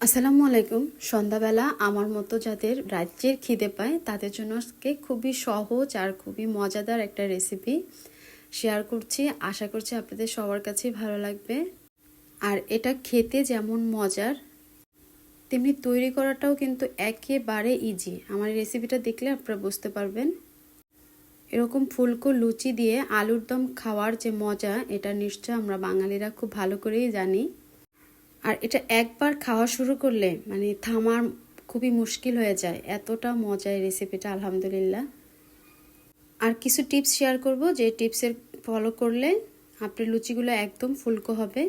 আসসালামু আলাইকুম। সন্ধ্যাবেলা আমার মতো যাদের রাজ্যের খিদে পায়, তাদের জন্য আজকে খুবই সহজ আর খুবই মজাদার একটা রেসিপি শেয়ার করছি। আশা করছি আপনাদের সবার কাছেই ভালো লাগবে। আর এটা খেতে যেমন মজার, তেমনি তৈরি করাটাও কিন্তু একেবারে ইজি আমার রেসিপিটা দেখলে আপনারা বুঝতে পারবেন। এরকম ফুলকো লুচি দিয়ে আলুর দম খাওয়ার যে মজা, এটা নিশ্চয় আমরা বাঙালিরা খুব ভালো করেই জানি। আর এটা একবার খাওয়া শুরু করলে মানে থামার খুবই মুশকিল হয়ে যায়। এতটা মজা এই রেসিপিটা আলহামদুলিল্লাহ। আর কিছু টিপস শেয়ার করব, যে টিপসের ফলো করলে আপনার লুচিগুলো একদম ফুলকো হবে।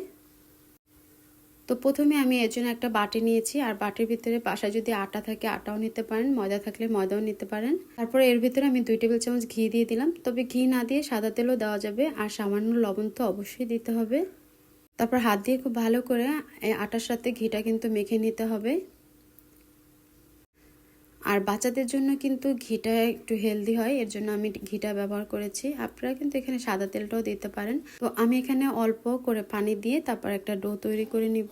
তো প্রথমে আমি এর জন্য একটা বাটি নিয়েছি, আর বাটির ভিতরে বাসায় যদি আটা থাকে, আটাও নিতে পারেন, ময়দা থাকলে ময়দাও নিতে পারেন। তারপরে এর ভিতরে আমি দুই টেবিল চামচ ঘি দিয়ে দিলাম। তবে ঘি না দিয়ে সাদা তেলও দেওয়া যাবে, আর সামান্য লবণ তো অবশ্যই দিতে হবে। তারপর হাত দিয়ে খুব ভালো করে আটার সাথে ঘিটা কিন্তু মেখে নিতে হবে। আর বাচ্চাদের জন্য কিন্তু ঘিটা একটু হেলদি হয়, এর জন্য আমি ঘিটা ব্যবহার করেছি। আপনারা কিন্তু এখানে সাদা তেলটাও দিতে পারেন। তো আমি এখানে অল্প করে পানি দিয়ে তারপর একটা ডো তৈরি করে নিব।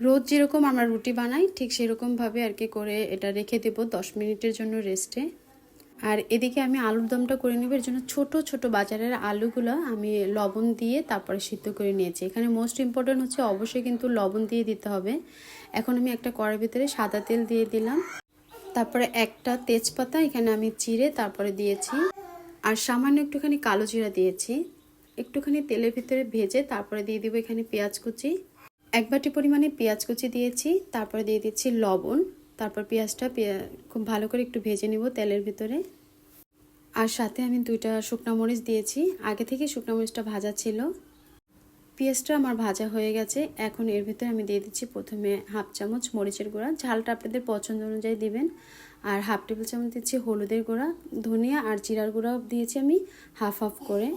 রোজ যেরকম আমরা রুটি বানাই, ঠিক সেরকমভাবে আর কি করে এটা রেখে দেব দশ মিনিটের জন্য রেস্টে আর এদিকে আমি আলুর দমটা করে নেব। এর জন্য ছোট ছোট বাজারের আলুগুলো আমি লবণ দিয়ে তারপরে সিদ্ধ করে নিয়েছি। এখানে মোস্ট ইম্পর্টেন্ট হচ্ছে অবশ্যই কিন্তু লবণ দিয়ে দিতে হবে। এখন আমি একটা কড়ার ভিতরে সাদা তেল দিয়ে দিলাম। তারপরে একটা তেজপাতা, এখানে আমি চিড়ে তারপরে দিয়েছি। আর সামান্য একটুখানি কালো জিরা দিয়েছি। একটুখানি তেলের ভিতরে ভেজে তারপরে দিয়ে দিব এখানে পেঁয়াজ কুচি। এক বাটি পরিমাণে পেঁয়াজ কুচি দিয়েছি। তারপরে দিয়ে দিচ্ছি লবণ। তারপর পেঁয়াজটা খুব ভালো করে একটু ভেজে নেব তেলের ভিতরে। আর সাথে আমি দুইটা শুকনো মরিচ দিয়েছি। আগে থেকে শুকনো মরিচটা ভাজা ছিল। পেঁয়াজটা আমার ভাজা হয়ে গেছে। এখন এর ভিতরে আমি দিয়ে দিচ্ছি প্রথমে হাফ চামচ মরিচের গুঁড়া। ঝালটা আপনাদের পছন্দ অনুযায়ী দিবেন। আর হাফ টেবিল চামচ দিচ্ছি হলুদের গুঁড়া। ধনিয়া আর জিরার গুঁড়াও দিয়েছি আমি হাফ হাফ করে।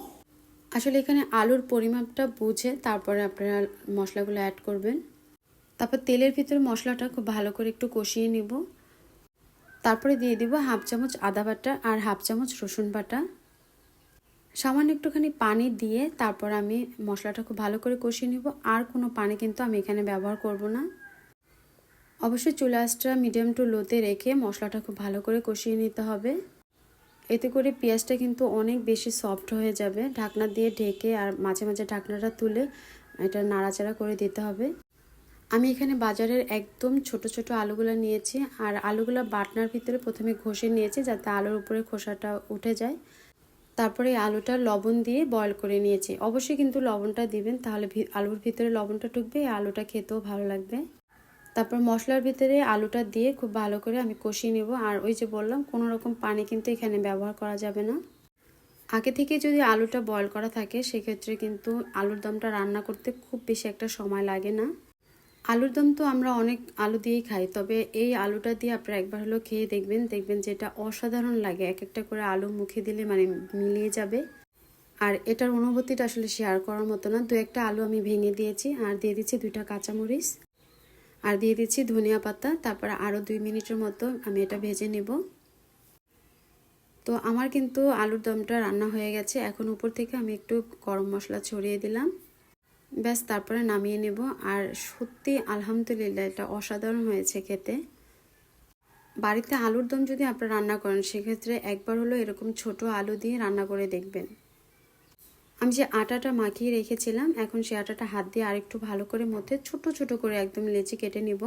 আসলে এখানে আলুর পরিমাপটা বুঝে তারপরে আপনারা মশলাগুলো অ্যাড করবেন। তারপর তেলের ভিতরে মশলাটা খুব ভালো করে একটু কষিয়ে নিব। তারপরে দিয়ে দিব হাফ চামচ আদা বাটা আর হাফ চামচ রসুন বাটা। সামান্য একটুখানি পানি দিয়ে তারপর আমি মশলাটা খুব ভালো করে কষিয়ে নিব। আর কোনো পানি কিন্তু আমি এখানে ব্যবহার করব না। অবশ্যই চুলা মিডিয়াম টু লোতে রেখে মশলাটা খুব ভালো করে কষিয়ে নিতে হবে। এতে করে পেঁয়াজটা কিন্তু অনেক বেশি সফট হয়ে যাবে। ঢাকনা দিয়ে ঢেকে আর মাঝে মাঝে ঢাকনাটা তুলে এটা নাড়াচাড়া করে দিতে হবে। আমি এখানে বাজারের একদম ছোট ছোট আলুগুলো নিয়েছি, আর আলুগুলো বাটনার ভিতরে প্রথমে ঘষে নিয়েছি যাতে আলুর উপরে খোসাটা উঠে যায়। তারপরে আলুটা লবণ দিয়ে বয়ল করে নিয়েছি। অবশ্যই কিন্তু লবণটা দিবেন, তাহলে আলুর ভিতরে লবণটা ঢুকবে আলুটা খেতেও ভালো লাগবে। তারপর মশলার ভিতরে আলুটা দিয়ে খুব ভালো করে আমি কষিয়ে নেব। আর ওই যে বললাম, কোনো রকম পানি কিন্তু এখানে ব্যবহার করা যাবে না। আগে থেকে যদি আলুটা বয়ল করা থাকে, সেক্ষেত্রে কিন্তু আলুর দমটা রান্না করতে খুব বেশি একটা সময় লাগে না। আলুর দম তো আমরা অনেক আলু দিয়েই খাই, তবে এই আলুটা দিয়ে আপনারা একবার হলেও খেয়ে দেখবেন দেখবেন যে এটা অসাধারণ লাগে, এক একটা করে আলু মুখে দিলে মানে মিলিয়ে যাবে। আর এটার অনুভূতিটা আসলে শেয়ার করার মতো না দু একটা আলু আমি ভেঙে দিয়েছি, আর দিয়ে দিচ্ছি দুইটা কাঁচামরিচ, আর দিয়ে দিচ্ছি ধনিয়া পাতা, তারপর আরও দুই মিনিটের মতো আমি এটা ভেজে নেব। তো আমার কিন্তু আলুর দমটা রান্না হয়ে গেছে, এখন উপর থেকে আমি একটু গরম মশলা ছড়িয়ে দিলাম। ব্যাস, তারপরে নামিয়ে নেব। আর সত্যি, আলহামদুলিল্লাহ, এটা অসাধারণ হয়েছে খেতে। বাড়িতে আলুর দম যদি আপনারা রান্না করেন, সেক্ষেত্রে একবার হলো এরকম ছোট আলু দিয়ে রান্না করে দেখবেন। আমি যে আটাটা মাখিয়ে রেখেছিলাম, এখন সে আটাটা হাত দিয়ে আরেকটু ভালো করে মধ্যে ছোট ছোট করে একদম লেচি কেটে নিব।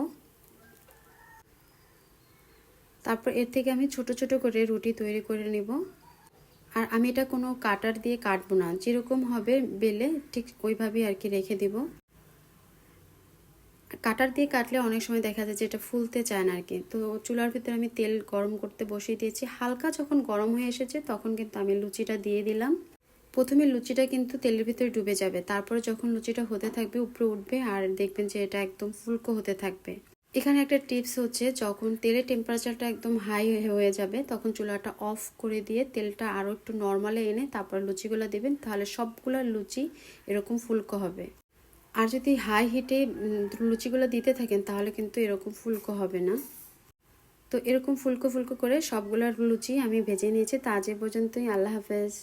তারপর এর থেকে আমি ছোট ছোট করে রুটি তৈরি করে নিব। আর আমি এটা কোনো কাটার দিয়ে কাটবো না। যেরকম হবে বেলে ঠিক ওইভাবেই আর কি রেখে দিব। কাটার দিয়ে কাটলে অনেক সময় দেখা যায় যে এটা ফুলতে চায় না আর কি। তো চুলার ভিতরে আমি তেল গরম করতে বসিয়ে দিয়েছি। হালকা যখন গরম হয়ে এসেছে তখন কিন্তু আমি লুচিটা দিয়ে দিলাম। প্রথমে লুচিটা কিন্তু তেলের ভিতরে ডুবে যাবে। তারপরে যখন লুচিটা হতে থাকবে, উপরে উঠবে আর দেখবেন যে এটা একদম ফুলকো হতে থাকবে। এখানে একটা টিপস হচ্ছে, যখন তেলের টেম্পারেচারটা একদম হাই হয়ে যাবে, তখন চুলাটা অফ করে দিয়ে তেলটা আরও একটু নর্মালে এনে তারপর লুচিগুলো দেবেন, তাহলে সবগুলো লুচি এরকম ফুলকো হবে। আর যদি হাই হিটে লুচিগুলো দিতে থাকেন, তাহলে কিন্তু এরকম ফুলকো হবে না। তো এরকম ফুলকো ফুলকো করে সবগুলো লুচি আমি ভেজে নিয়েছি। তা পর্যন্তই। আল্লাহ হাফেজ।